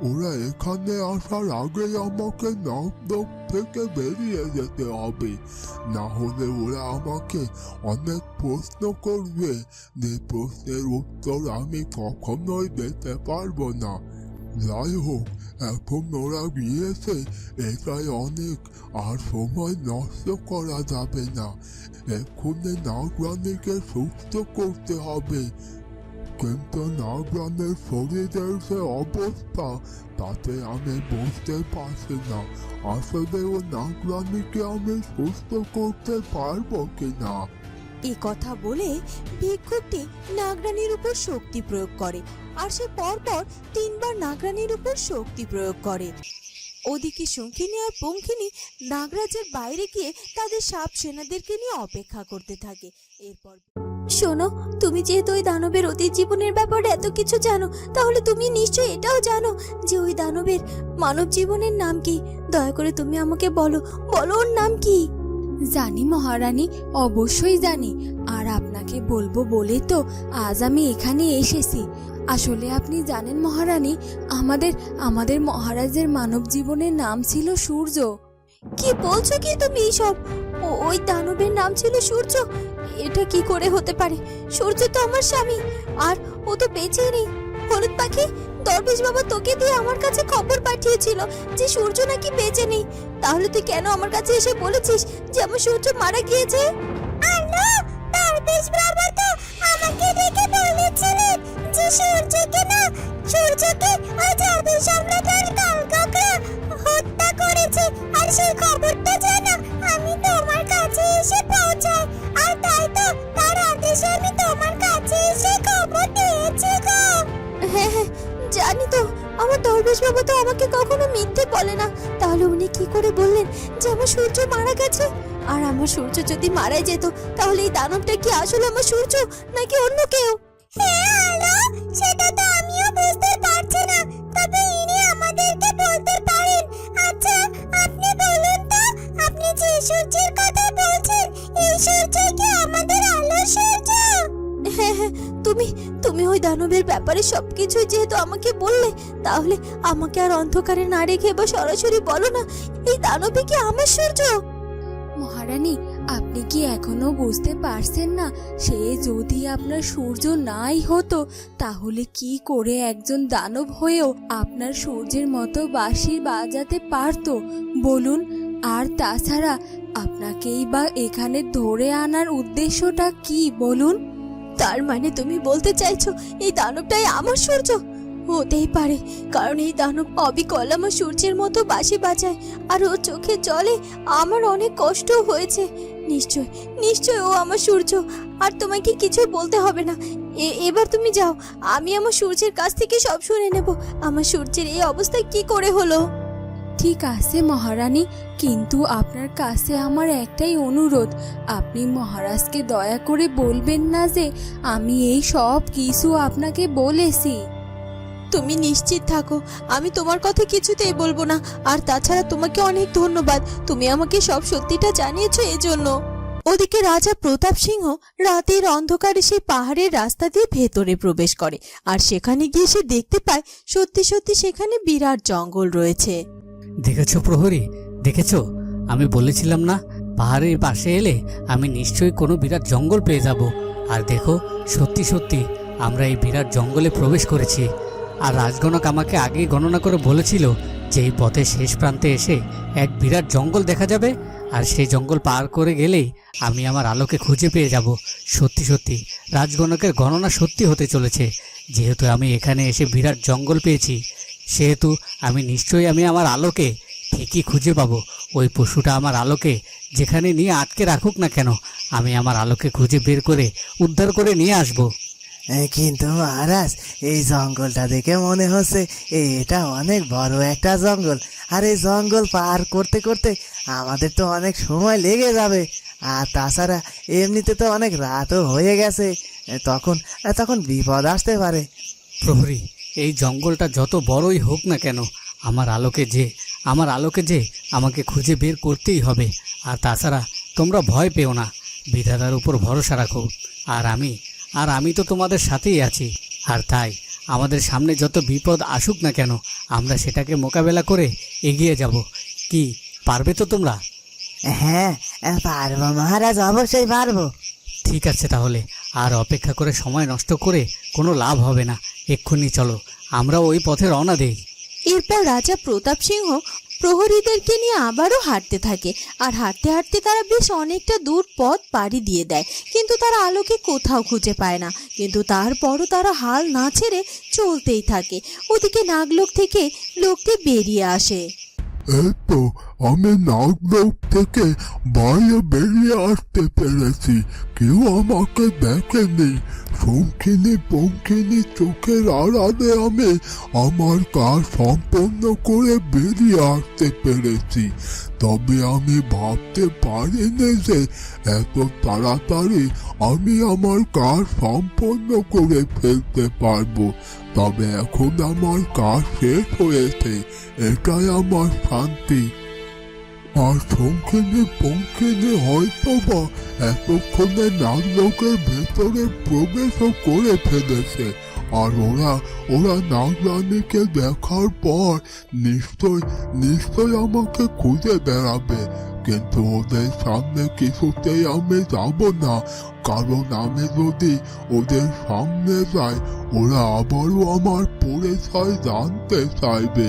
ওরা এখানে আসার আগে আমাকে থেকে বেরিয়ে যেতে হবে। না হলে ওরা আমাকে অনেক প্রশ্ন করবে। যে প্রশ্নের উত্তর আমি কখনোই দিতে পারব না। যাই হোক এখন ওরা গিয়েছে, এটাই অনেক। আর সময় নষ্ট করা যাবে না। এক্ষুনি নাগরানীকে সুস্থ করতে হবে। কিন্তু নাগরানের শরীরের যে অবস্থা, তাতে আমি বুঝতে পারছি না। আসলে ও নাগরানীকে আমি সুস্থ করতে পারব কিনা? এ কথা বলে ভিক্ষুকটি নাগরানীর উপর শক্তি প্রয়োগ করে আর সে পরপর তিনবার নাগরানীর উপর শক্তি প্রয়োগ করে। ওদিকে শঙ্খিনী আর পঙ্খিনী নাগরাজের বাইরে গিয়ে তাদের সাপ সেনাদেরকে নিয়ে অপেক্ষা করতে থাকে। এরপর শোনো, তুমি যেহেতু ওই দানবের অতীত জীবনের ব্যাপারে এত কিছু জানো, তাহলে তুমি নিশ্চয়ই এটাও জানো যে ওই দানবের মানব জীবনের নাম কি। দয়া করে তুমি আমাকে বলো বলো ওর নাম কি? জানি মহারানী, অবশ্যই জানি। আর আপনাকে বলব বলে তো আজ আমি এখানে এসেছি। আসলে আপনি জানেন মহারানী, আমাদের আমাদের মহারাজের মানব জীবনের নাম ছিল সূর্য। কি বলছো কি তুমি সব ওই দানবের নাম ছিল সূর্য? এটা কি করে হতে পারে? সূর্য তো আমার স্বামী, আর ও তো বেঁচে নেই। হলুদ পাখি, দরবেশ বাবা তোকে দিয়ে আমার কাছে খবর পাঠিয়েছিল যে সূর্য নাকি বেঁচে নেই। তাহলে তুই কেন আমার কাছে এসে বলেছিস যে আমার সূর্য মারা গিয়েছে? আল্লাহ, দরবেশ বাবা তো বাবা তো আমাকে কখনো মিথ্যে বলে না। তাহলে উনি কি করে বললেন যে আমার সূর্য মারা গেছে? আর আমার সূর্য যদি মারা যেত, তাহলে এই দানবটা কি আসলে আমার সূর্য, নাকি অন্য কেউ? সেটা তো আমিও বুঝতে পারছি না। তবে ইনি আমাদেরকে বলতে পারেন। আচ্ছা আপনি বলুন তো যে সূর্যের কথা ওই দানবের ব্যাপারে সবকিছু যেহেতু আমাকে বললে, তাহলে আমাকে আর অন্ধকারে না রেখে বা সরাসরি বলো না, এই দানবে কি আমার সূর্য? মহারানী, আপনি কি এখনও বুঝতে পারছেন না, সে যদি আপনার সূর্য নাই হতো, তাহলে কি করে একজন দানব হয়েও আপনার সূর্যের মতো বাঁশি বাজাতে পারতো? বলুন, আর তাছাড়া আপনাকেই বা এখানে ধরে আনার উদ্দেশ্যটা কি, বলুন? তার মানে তুমি বলতে চাইছো এই দানবটাই আমার সূর্য? হতেই পারে, কারণ এই দানব অবিকল আমার সূর্যের মতো বাঁশি বাজায়, আর ও চোখে জলে আমার অনেক কষ্ট হয়েছে। নিশ্চয় নিশ্চয় ও আমার সূর্য, আর তোমাকে কিছু বলতে হবে না। এবার তুমি যাও, আমি আমার সূর্যের কাছ থেকে সব শুনে নেব। আমার সূর্যের এই অবস্থা কি করে হলো? ঠিক আছে মহারানী, কিন্তু আপনার কাছে আমার একটাই অনুরোধ। আপনি মহারাজকে দয়া করে বলবেন না যে আমি এই সব কিছু আপনাকে বলেছি। তুমি নিশ্চিত থাকো, আমি তোমার কথা কিছুতেই বলব না। আর তাছাড়া তোমাকে অনেক ধন্যবাদ, তুমি আমাকে সব সত্যিটা জানিয়েছো এজন্য। ওদিকে রাজা প্রতাপ সিংহ রাতের অন্ধকারে সেই পাহাড়ের রাস্তা দিয়ে ভেতরে প্রবেশ করে, আর সেখানে গিয়ে সে দেখতে পায় সত্যি সত্যি সেখানে বিরাট জঙ্গল রয়েছে। দেখেছ প্রহরী? দেখেছ? আমি বলেছিলাম না, পাহাড়ের পাশে এলে আমি নিশ্চয়ই কোনো বিরাট জঙ্গল পেয়ে যাব। আর দেখো, সত্যি সত্যি, আমরা এই বিরাট জঙ্গলে প্রবেশ করেছি। আর রাজগণক আমাকে আগেই গণনা করে বলেছিল যে এই পথের শেষ প্রান্তে এসে এক বিরাট জঙ্গল দেখা যাবে, আর সেই জঙ্গল পার করে গেলেই আমি আমার আলোকে খুঁজে পেয়ে যাব। সত্যি সত্যি, রাজগণকের গণনা সত্যি হতে চলেছে। যেহেতু আমি এখানে এসে বিরাট জঙ্গল পেয়েছি সেহেতু আমি নিশ্চয়ই আমি আমার আলোকে ঠিকই খুঁজে পাবো। ওই পশুটা আমার আলোকে যেখানে নিয়ে আটকে রাখুক না কেন আমি আমার আলোকে খুঁজে বের করে উদ্ধার করে নিয়ে আসব। কিন্তু মহারাজ এই জঙ্গলটা দেখে মনে হচ্ছে এটা অনেক বড় একটা জঙ্গল। আর এই জঙ্গল পার করতে করতে আমাদের তো অনেক সময় লেগে যাবে। আর তাছাড়া এমনিতে তো অনেক রাতও হয়ে গেছে। তখন তখন বিপদ আসতে পারে। প্রহরী এই জঙ্গলটা যত বড়ই হোক না কেন আমার আলোকে যে আমার আলোকে যে আমাকে খুঁজে বের করতেই হবে। আর তাছাড়া তোমরা ভয় পেও না বিধাতার উপর ভরসা রাখো। আর আমি আর আমি তো তোমাদের সাথেই আছি। আর তাই আমাদের সামনে যত বিপদ আসুক না কেন আমরা সেটাকে মোকাবেলা করে এগিয়ে যাব। কি পারবে তো তোমরা? হ্যাঁ পারব মহারাজ অবশ্যই পারব। ঠিক আছে তাহলে আর অপেক্ষা করে সময় নষ্ট করে কোনো লাভ হবে না। এক্ষুনি চলো আমরা ওই পথে রওনা দেই। এরপর রাজা প্রতাপ সিংহ প্রহরীদেরকে নিয়ে আবারও হাঁটতে থাকে আর হাঁটতে হাঁটতে তারা বেশ অনেকটা দূর পথ পাড়ি দিয়ে দেয় কিন্তু তারা আলোকে কোথাও খুঁজে পায় না। কিন্তু তারপরও তারা হাল না ছেড়ে চলতেই থাকে ওদিকে নাগলোক থেকে লোকটি বেরিয়ে আসে। এই তো আমি নাগলোক থেকে বাইরে বেরিয়ে আসতে পেরেছি। কেউ আমাকে দেখেনি শঙ্খিনী পঙ্খিনী চোখের আড়ালে আমি আমার কাজ সম্পন্ন করে বেরিয়ে আসতে পেরেছি। তবে আমি ভাবতে পারিনি যে এত তাড়াতাড়ি আমি আমার কাজ সম্পন্ন করে ফেলতে পারব। তবে এখন আমার কাজ শেষ হয়েছে। এটাই আমার শান্তি। আর সংখ্যানে পঙ্খিনী হয়তো বা এতক্ষণে নাগলোকের ভেতরে প্রবেশও করে ফেলেছে। আর ওরা ওরা নাগরানীকে দেখার পর নিশ্চয় নিশ্চয় আমাকে খুঁজে বেড়াবে। কিন্তু ওদের সামনে কিছুতেই আমি যাব না। কারণ আমি যদি ওদের সামনে যাই, ওরা আবারও আমার পরিচয় জানতে চাইবে,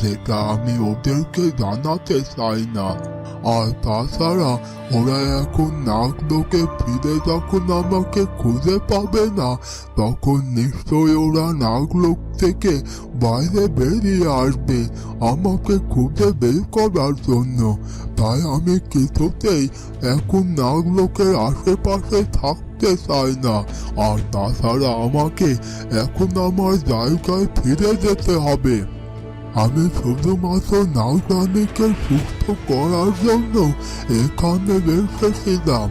যেটা আমি ওদেরকে জানাতে চাই না। আর তাছাড়া ওরা এখন নাগলোকে ফিরে যখন আমাকে খুঁজে পাবে না, তখন নিশ্চয়ই ওরা নাগলোক থেকে বাইরে বেরিয়ে আসবে আমাকে খুঁজে বের করার জন্য। তাই আমি কিছুতেই এখন নাগলোকের আশেপাশে থাকতে চাই না। আর তাছাড়া আমাকে এখন আমার জায়গায় ফিরে যেতে হবে। আমি শুধুমাত্র নাগরানীকে সুস্থ করার জন্য এখানে এসেছিলাম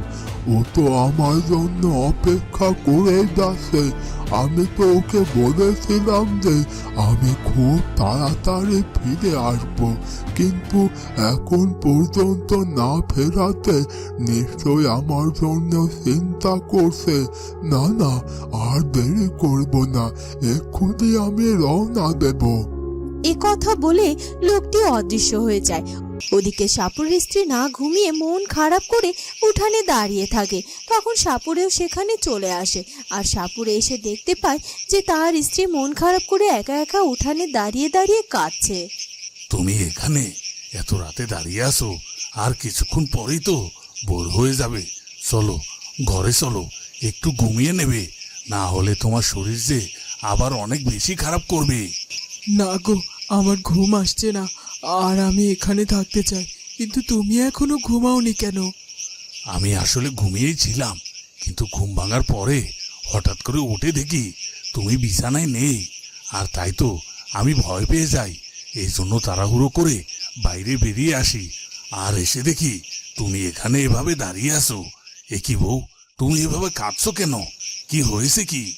ও তো আমার জন্য অপেক্ষা করে যাচ্ছে। আমি তো ওকে বলেছিলাম যে আমি খুব তাড়াতাড়ি ফিরে আসব। কিন্তু এখন পর্যন্ত না ফেরাতে নিশ্চয় আমার জন্য চিন্তা করছে। না না, আর দেরি করব না। এক্ষুনি আমি রওনা দেবো। এ কথা বলে লোকটি অদৃশ্য হয়ে যায়। ওদিকে সাপুরের স্ত্রী না ঘুমিয়ে মন খারাপ করে উঠানে দাঁড়িয়ে থাকে। তখন সাপুরেও সেখানে চলে আসে আর সাপুরে এসে দেখতে পায় যে তার স্ত্রী মন খারাপ করে একা একা উঠানে দাঁড়িয়ে দাঁড়িয়ে কাঁদছে। তুমি এখানে? এত রাতে দাঁড়িয়ে আসো আর কিছুক্ষণ পরেই তো বোর হয়ে যাবে। চলো ঘরে চলো একটু ঘুমিয়ে নেবে। না হলে তোমার শরীর যে আবার অনেক বেশি খারাপ করবে। না গো আমার ঘুম আসছে না। আর আমি এখানে থাকতে চাই কিন্তু তুমি এখনও ঘুমাওনি কেন? আমি আসলে ঘুমিয়েই ছিলাম কিন্তু ঘুম ভাঙার পরে হঠাৎ করে উঠে দেখি তুমি বিছানায় নেই আর তাই তো আমি ভয় পেয়ে যাই। এই জন্য তাড়াহুড়ো করে বাইরে বেরিয়ে আসি আর এসে দেখি তুমি এখানে এভাবে দাঁড়িয়ে আসো এ কি বউ তুমি এভাবে কাঁদছো কেন? কি হয়েছে কি?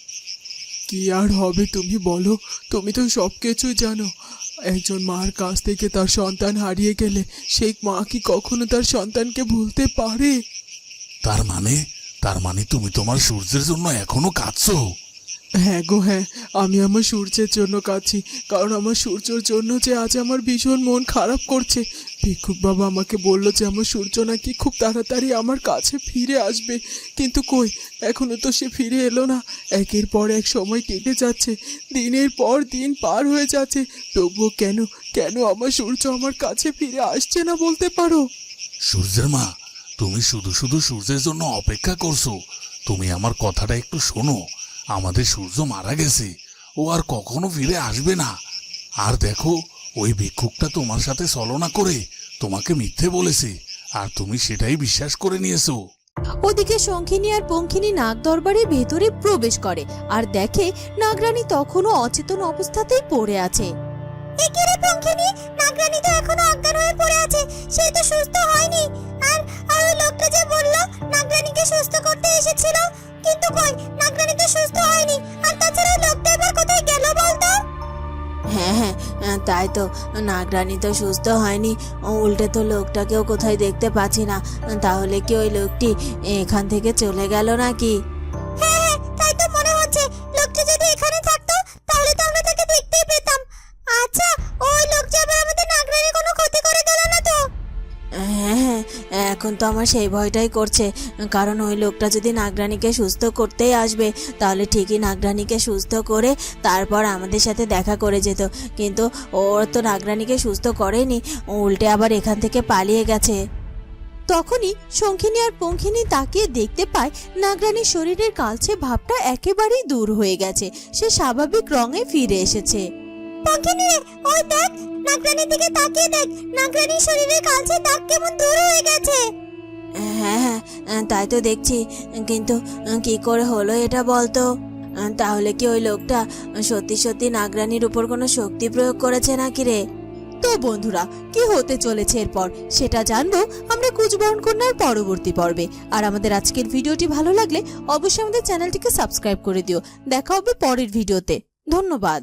কি আর হবে তুমি বলো তুমি তো সব কিছুই জানো একজন মার কাছ থেকে তার সন্তান হারিয়ে গেলে সেই মা কি কখনো তার সন্তানকে ভুলতে পারে? তার মানে তার মানে তুমি তোমার সূর্যের জন্য এখনও কাঁদছো। হ্যাঁ গো হ্যাঁ আমি আমার সূর্যের জন্য কাঁদছি, কারণ আমার সূর্যর জন্য যে আজ আমার ভীষণ মন খারাপ করছে। ভিক্ষুক বাবা আমাকে বলল যে আমার সূর্য নাকি খুব তাড়াতাড়ি আমার কাছে ফিরে আসবে, কিন্তু কই, এখনও তো সে ফিরে এলো না। একের পর এক সময় কেটে যাচ্ছে, দিনের পর দিন পার হয়ে যাচ্ছে, তবুও কেন কেন আমার সূর্য আমার কাছে ফিরে আসছে না বলতে পারো? সূর্যের মা, তুমি শুধু শুধু সূর্যের জন্য অপেক্ষা করছ। তুমি আমার কথাটা একটু শোনো। আমাদের সূর্য মারা গেছে। ও আর কখনো ফিরে আসবে না। আর দেখো ওই ভিক্ষুকটা তোমার সাথে ছলনা করে তোমাকে মিথ্যে বলেছে আর তুমি সেটাই বিশ্বাস করে নিয়েছো। ওদিকে শঙ্খিনী আর পঙ্খিনী নাগ দরবারের ভেতরে প্রবেশ করে আর দেখে নাগরানী তখনও অচেতন অবস্থাতেই পড়ে আছে। একেরে পঙ্খিনী নাগরানী তো এখনও অজ্ঞান হয়ে পড়ে আছে সে তো সুস্থ হয়নি। আর আর ওই লোকটা যে বলল তো নাগরানী তো সুস্থ হয়নি। উল্টে তো লোকটাকেও কোথায় দেখতে পাচ্ছি না। তাহলে কি ওই লোকটি এখান থেকে চলে গেল নাকি? এখন তো আমার সেই ভয়টাই করছে। কারণ ওই লোকটা যদি নাগরানীকে সুস্থ করতেই আসবে, তাহলে ঠিকই নাগরানীকে সুস্থ করে তারপর আমাদের সাথে দেখা করে যেত। কিন্তু ওর তো নাগরানীকে সুস্থ করেনি উল্টে আবার এখান থেকে পালিয়ে গেছে। তখনই শঙ্খিনী আর পঙ্খিনী তাকিয়ে দেখতে পায় নাগরানীর শরীরের কালচে ভাবটা একেবারেই দূর হয়ে গেছে। সে স্বাভাবিক রঙে ফিরে এসেছে। পঙ্খিনী ওই দেখ নাগরানীর দিকে তাকিয়ে দেখ। নাগরানীর শরীরের কালচে দাগ কেমন দূর হয়ে গেছে। হ্যাঁ হ্যাঁ তাই তো দেখছি। কিন্তু কি করে হলো এটা বলতো? তাহলে কি ওই লোকটা সত্যি সত্যি নাগরানীর উপর কোনো শক্তি প্রয়োগ করেছে নাকি রে? তো বন্ধুরা কি হতে চলেছে এরপর? সেটা জানব আমরা কুচবরণ কন্যার পরবর্তী পর্বে। আর আমাদের আজকের ভিডিওটি ভালো লাগলে অবশ্যই আমাদের চ্যানেলটিকে সাবস্ক্রাইব করে দিও। দেখা হবে পরের ভিডিওতে। ধন্যবাদ।